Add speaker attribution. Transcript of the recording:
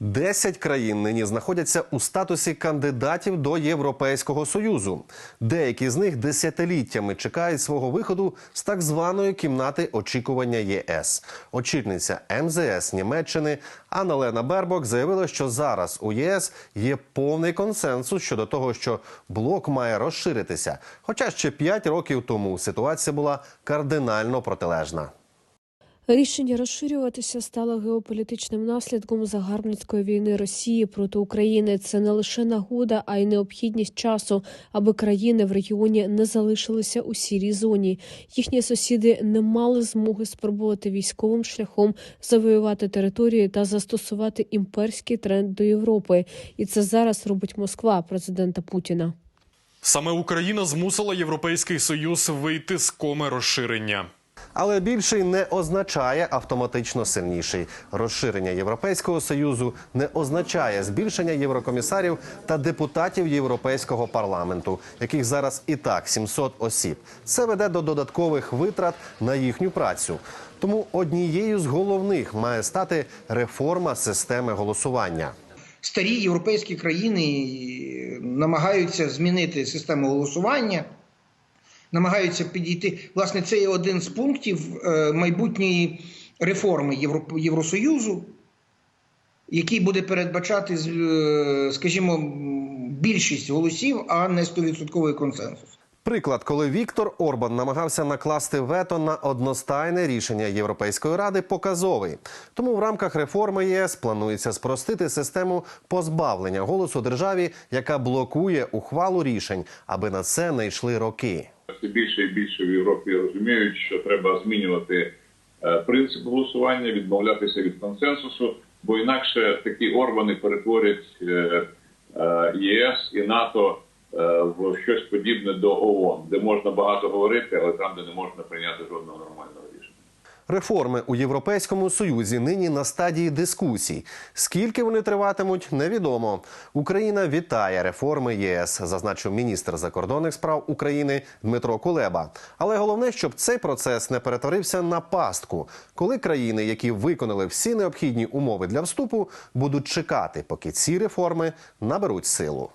Speaker 1: Десять країн нині знаходяться у статусі кандидатів до Європейського союзу. Деякі з них десятиліттями чекають свого виходу з так званої кімнати очікування ЄС. Очільниця МЗС Німеччини Анна Лена Бербок заявила, що зараз у ЄС є повний консенсус щодо того, що блок має розширитися. Хоча ще п'ять років тому ситуація була кардинально протилежна.
Speaker 2: Рішення розширюватися стало геополітичним наслідком загарбницької війни Росії проти України. Це не лише нагода, а й необхідність часу, аби країни в регіоні не залишилися у сірій зоні. Їхні сусіди не мали змоги спробувати військовим шляхом завоювати території та застосувати імперський тренд до Європи. І це зараз робить Москва президента Путіна.
Speaker 3: Саме Україна змусила Європейський Союз вийти з коми розширення.
Speaker 1: Але більший не означає автоматично сильніший. Розширення Європейського союзу не означає збільшення єврокомісарів та депутатів Європейського парламенту, яких зараз і так 700 осіб. Це веде до додаткових витрат на їхню працю. Тому однією з головних має стати реформа системи голосування.
Speaker 4: старі європейські країни намагаються змінити систему голосування, намагаються підійти. Власне, це є один з пунктів е, майбутньої реформи Євросоюзу, який буде передбачати, е, скажімо, більшість голосів, а не 100% консенсус.
Speaker 1: Приклад, коли Віктор Орбан намагався накласти вето на одностайне рішення Європейської ради, показовий. Тому в рамках реформи ЄС планується спростити систему позбавлення голосу державі, яка блокує ухвалу рішень, аби на це не йшли роки.
Speaker 5: Все більше і більше в Європі розуміють, що треба змінювати е, принцип голосування, відмовлятися від консенсусу, бо інакше такі органи перетворять е, е, ЄС і НАТО в щось подібне до ООН, де можна багато говорити, але там, де не можна прийняти жодного нормального.
Speaker 1: Реформи у Європейському Союзі нині на стадії дискусій. Скільки вони триватимуть, невідомо. Україна вітає реформи ЄС, зазначив міністр закордонних справ України Дмитро Кулеба. Але головне, щоб цей процес не перетворився на пастку, коли країни, які виконали всі необхідні умови для вступу, будуть чекати, поки ці реформи наберуть силу.